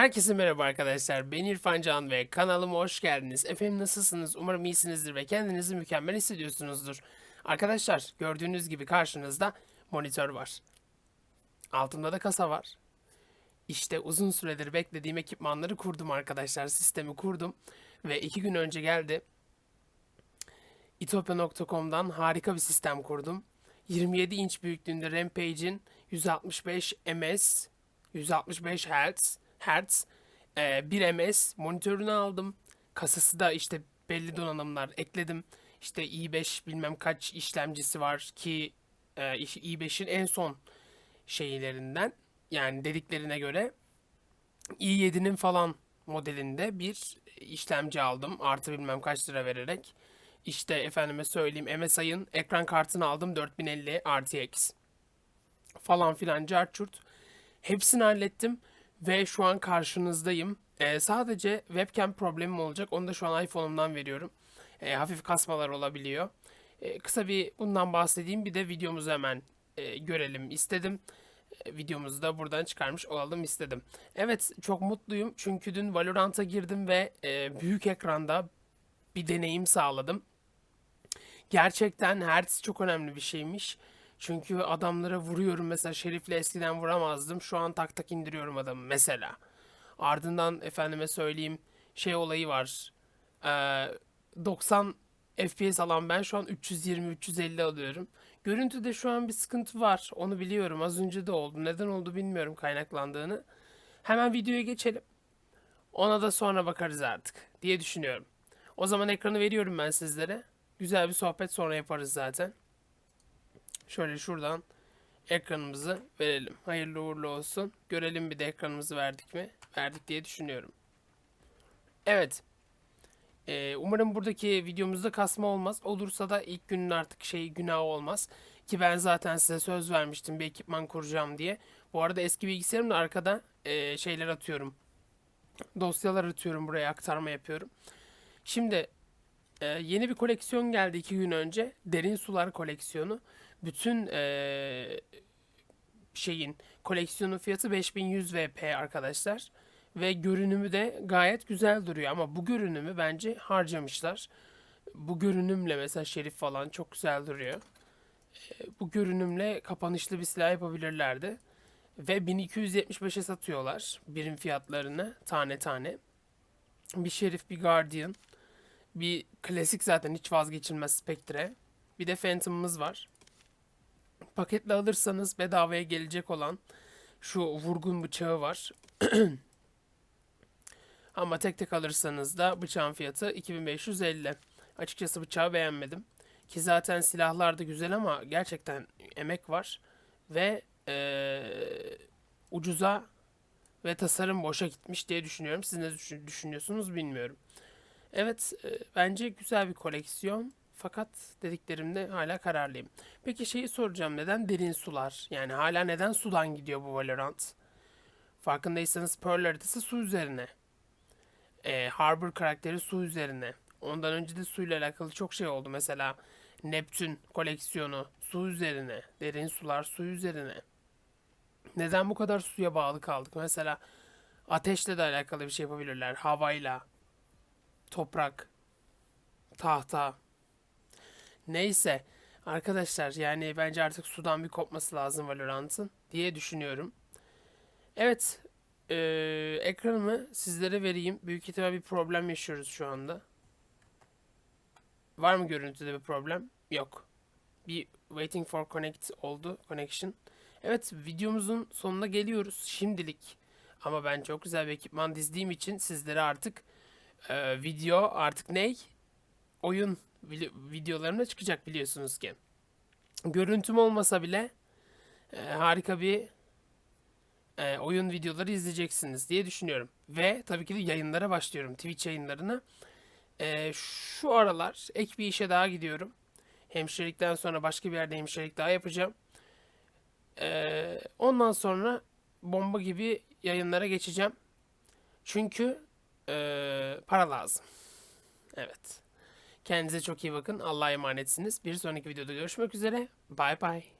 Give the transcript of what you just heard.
Herkese merhaba arkadaşlar. Ben İrfan Can ve kanalıma hoş geldiniz. Efendim nasılsınız? Umarım iyisinizdir ve kendinizi mükemmel hissediyorsunuzdur. Arkadaşlar gördüğünüz gibi karşınızda monitör var. Altında da kasa var. İşte uzun süredir beklediğim ekipmanları kurdum arkadaşlar. Sistemi kurdum ve iki gün önce geldi. itopya.com'dan harika bir sistem kurdum. 27 inç büyüklüğünde Rampage'in 165 ms 165 Hz Hz e, 1 ms monitörünü aldım. Kasası da işte belli donanımlar ekledim. İşte i5 bilmem kaç işlemcisi var ki e, i5'in en son şeylerinden yani dediklerine göre i7'nin falan modelinde bir işlemci aldım. Artı bilmem kaç lira vererek. İşte efendime söyleyeyim MSI'ın ekran kartını aldım 4050 RTX falan filan carçurt. Hepsini hallettim ve şu an karşınızdayım. Ee, sadece webcam problemim olacak. Onu da şu an iPhone'umdan veriyorum. Ee, hafif kasmalar olabiliyor. Ee, kısa bir bundan bahsedeyim. Bir de videomuzu hemen e, görelim istedim. E, videomuzu da buradan çıkarmış olalım istedim. Evet çok mutluyum çünkü dün Valorant'a girdim ve e, büyük ekranda bir deneyim sağladım. Gerçekten hertz çok önemli bir şeymiş. Çünkü adamlara vuruyorum mesela Şerif'le eskiden vuramazdım. Şu an tak tak indiriyorum adamı mesela. Ardından efendime söyleyeyim şey olayı var. Ee, 90 FPS alan ben şu an 320-350 alıyorum. Görüntüde şu an bir sıkıntı var. Onu biliyorum. Az önce de oldu. Neden oldu bilmiyorum kaynaklandığını. Hemen videoya geçelim. Ona da sonra bakarız artık diye düşünüyorum. O zaman ekranı veriyorum ben sizlere. Güzel bir sohbet sonra yaparız zaten. Şöyle şuradan ekranımızı verelim. Hayırlı uğurlu olsun. Görelim bir de ekranımızı verdik mi? Verdik diye düşünüyorum. Evet. Ee, umarım buradaki videomuzda kasma olmaz. Olursa da ilk günün artık şey günah olmaz. Ki ben zaten size söz vermiştim bir ekipman kuracağım diye. Bu arada eski bilgisayarımda arkada e, şeyler atıyorum. Dosyalar atıyorum buraya aktarma yapıyorum. Şimdi e, yeni bir koleksiyon geldi iki gün önce. Derin Sular koleksiyonu. Bütün e, şeyin koleksiyonun fiyatı 5100 VP arkadaşlar. Ve görünümü de gayet güzel duruyor ama bu görünümü bence harcamışlar. Bu görünümle mesela Şerif falan çok güzel duruyor. Bu görünümle kapanışlı bir silah yapabilirlerdi. Ve 1275'e satıyorlar birim fiyatlarını tane tane. Bir Şerif, bir Guardian, bir klasik zaten hiç vazgeçilmez Spectre. Bir de Phantom'ımız var. Paketle alırsanız bedavaya gelecek olan şu vurgun bıçağı var. Ama tek tek alırsanız da bıçağın fiyatı 2550. Açıkçası bıçağı beğenmedim. Ki zaten silahlar da güzel ama gerçekten emek var. Ve ee, ucuza ve tasarım boşa gitmiş diye düşünüyorum. Siz ne düşün- düşünüyorsunuz bilmiyorum. Evet, e, bence güzel bir koleksiyon. Fakat dediklerimde hala kararlıyım. Peki şeyi soracağım. Neden derin sular? Yani hala neden sudan gidiyor bu Valorant? Farkındaysanız Pearl haritası su üzerine. E, Harbor karakteri su üzerine. Ondan önce de suyla alakalı çok şey oldu. Mesela Neptün koleksiyonu su üzerine. Derin sular su üzerine. Neden bu kadar suya bağlı kaldık? Mesela ateşle de alakalı bir şey yapabilirler. Havayla, toprak, tahta. Neyse arkadaşlar yani bence artık sudan bir kopması lazım Valorant'ın diye düşünüyorum. Evet eee, ekranımı sizlere vereyim. Büyük ihtimal bir problem yaşıyoruz şu anda. Var mı görüntüde bir problem? Yok. Bir waiting for connect oldu. Connection. Evet videomuzun sonuna geliyoruz şimdilik. Ama ben çok güzel bir ekipman dizdiğim için sizlere artık e, video artık ney? Oyun videolarımda çıkacak biliyorsunuz ki. Görüntüm olmasa bile e, harika bir e, oyun videoları izleyeceksiniz diye düşünüyorum. Ve tabii ki de yayınlara başlıyorum. Twitch yayınlarına. E, şu aralar ek bir işe daha gidiyorum. Hemşirelikten sonra başka bir yerde hemşirelik daha yapacağım. E, ondan sonra bomba gibi yayınlara geçeceğim. Çünkü e, para lazım. Evet. Kendinize çok iyi bakın. Allah'a emanetsiniz. Bir sonraki videoda görüşmek üzere. Bay bay.